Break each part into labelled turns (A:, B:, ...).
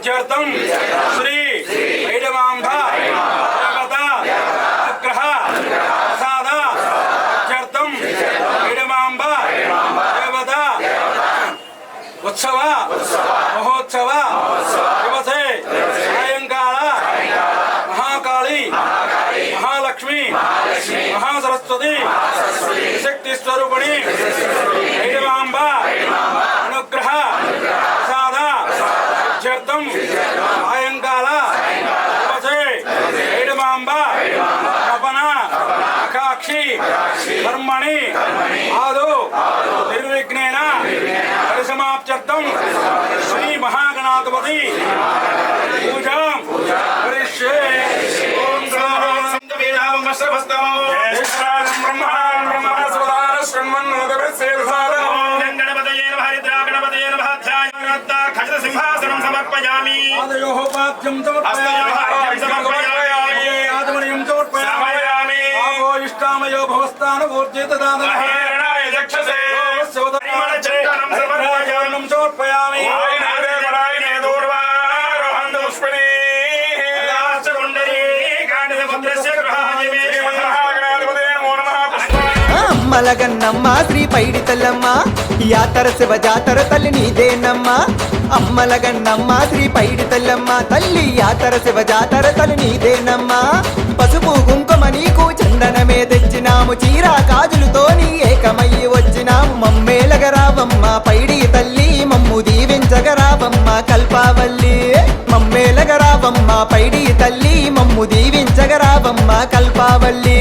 A: ఇత్యర్థం శ్రీ వైడమాంబ దేవత అనుగ్రహ ప్రసాద ఇత్యర్థం వైడమాంబ దేవత ఉత్సవ మహోత్సవ దివసే సాయంకాల మహాకాళి మహాలక్ష్మి మహాసరస్వతి శక్తి స్వరూపిణి ఇత్యర్థం సాయంకాల దివసే వైడమాంబ తపన అకాక్షి కర్మణి ఆదు నిర్విఘ్నేన పరిసమాప్త్యర్థం శ్రీ మహాగణాధిపతి పూజాం కరిష్యే ఓం వేదాం వస్త్రభస్తమో బ్రహ్మణాన్ బ్రహ్మణస్వదాన శృణ్వన్నోదరస్యేర్సాదనో
B: గణపతయే సింహాసనం సమర్పయామి.
A: ఆదయోః పాద్యం
B: హస్తయోః పాద్యం సమర్పయామి.
A: ఆదమనయం సమర్పయామి.
B: సమర్పయామి.
A: ఆపో ఇష్టామయో భవస్థాన ఊర్జిత దాదనః
B: పరిమళ సమర్పయామి.
A: సమర్పయామి.
C: శ్రీ పైడి తల్లమ్మ యాతర శివ జాతర తల్లి నీదేనమ్మ అమ్మలగన్నమ్మ శ్రీ పైడి తల్లమ్మ తల్లి యాతర శివ జాతర తల్లి నీదేనమ్మ. పసుపు కుంకుమ నీకు చందనమే తెచ్చినాము చీర కాజులతో నీ ఏకమయ్యి వచ్చినాము. మమ్మేలగరావమ్మ పైడి తల్లి మమ్ము దీవించగరావమ్మ కల్పావల్లి. మమ్మేలగరావమ్మ పైడి తల్లి మమ్ము దీవించగరావమ్మ కల్పావల్లి.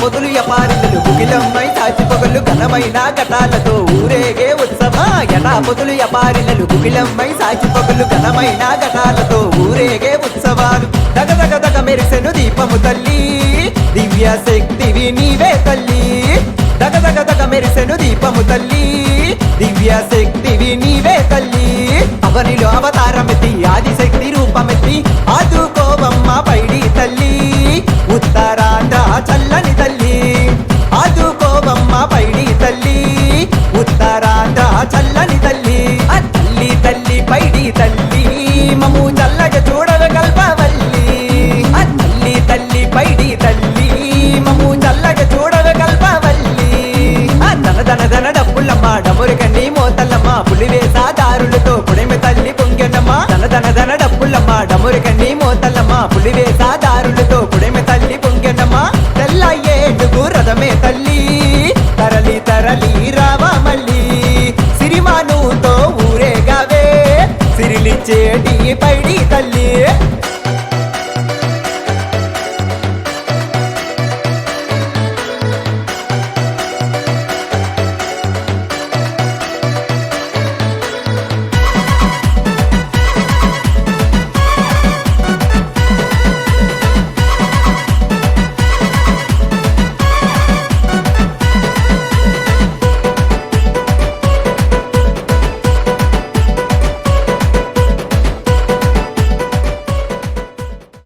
C: పొదులు ఎపారిలు గుగిలమ్మై తాచి పొగలు ఘనమైన ఘటాలతో ఊరేగే ఉత్సవ. ఎటా పొదులు ఎపారిలు సాచి పొగలు ఘనమైన ఘటాలతో ఊరేగే ఉత్సవాలు దగ దగ దగ మెరిసెను దీపము తల్లి దివ్య శక్తివి నీవే తల్లి. దగ దగ దగ మెరిసెను దీపము తల్లి దివ్య శక్తివి నీవే తల్లి. అవనిలో అవతార